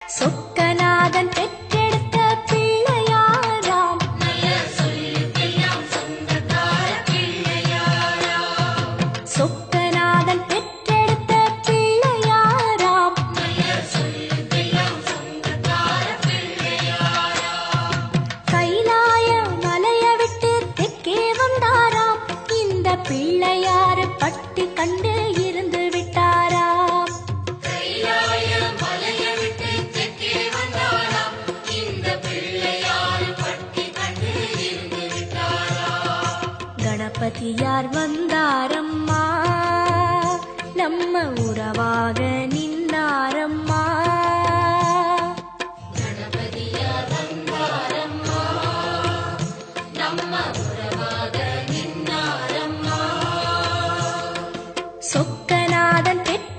சொக்கநாதன் பெற்றெடுத்த பிள்ளையாராம். சொக்கநாதன் தளபதி யார் வந்தாரம்மா? நம்ம உறவாக நின்னாரம்மா? சொக்கநாதன் பெற்ற